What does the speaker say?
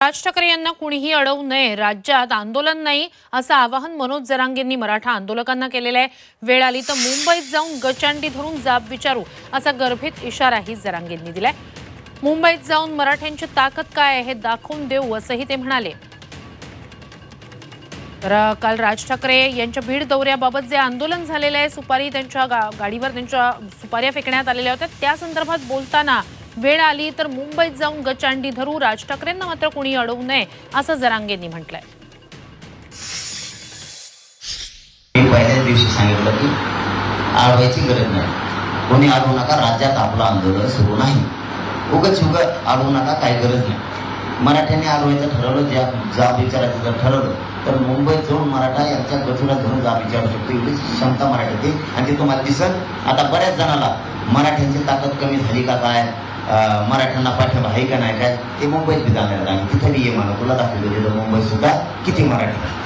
राज ठाकरे यांना कुणीही अडवू नये. राज्यात आंदोलन नाही असं आवाहन मनोज जरांगेंनी मराठा आंदोलकांना केलेलं आहे. वेळ आली तर मुंबईत जाऊन गचांडी धरून जाब विचारू असा गर्भित इशाराही जरांगेंनी दिलाय. मुंबईत जाऊन मराठ्यांची ताकद काय आहे हे दाखवून देऊ असंही ते म्हणाले. तर काल राज ठाकरे यांच्या भीड दौऱ्याबाबत जे आंदोलन झालेलं आहे सुपारी त्यांच्या गा गाडीवर त्यांच्या सुपाऱ्या फेकण्यात आलेल्या होत्या त्या संदर्भात बोलताना वेळ आली तर मुंबईत जाऊन गचांडी धरू. राज ठाकरेंना मात्र कोणी अडवू नये असं जरांगेंनी म्हटलंय. मी पहिल्याच दिवशी सांगितलं की आळवायची गरज नाही. कोणी अडवू नका राज्यात आपलं आंदोलन सुरू नाही. उगच उगत अडवू नका काही गरज नाही. मराठ्यांनी अडवायचं ठरवलं ज्या जाब विचारायचं जर ठरवलं. तर मुंबईत जाऊन मराठा यांच्या गचुला धरून जाब विचारू शकतो. एवढी क्षमता मराठ्यात आणि ते तुम्हाला दिसत. आता बऱ्याच जणाला मराठ्यांची ताकद कमी झाली का काय? मराठ्यांना पाठिंबा आहे का नाही काय? ते मुंबईत बी जाणार आणि तिथे बी ये म्हणा तुला दाखवलं तिथं मुंबईत सुद्धा किती मराठी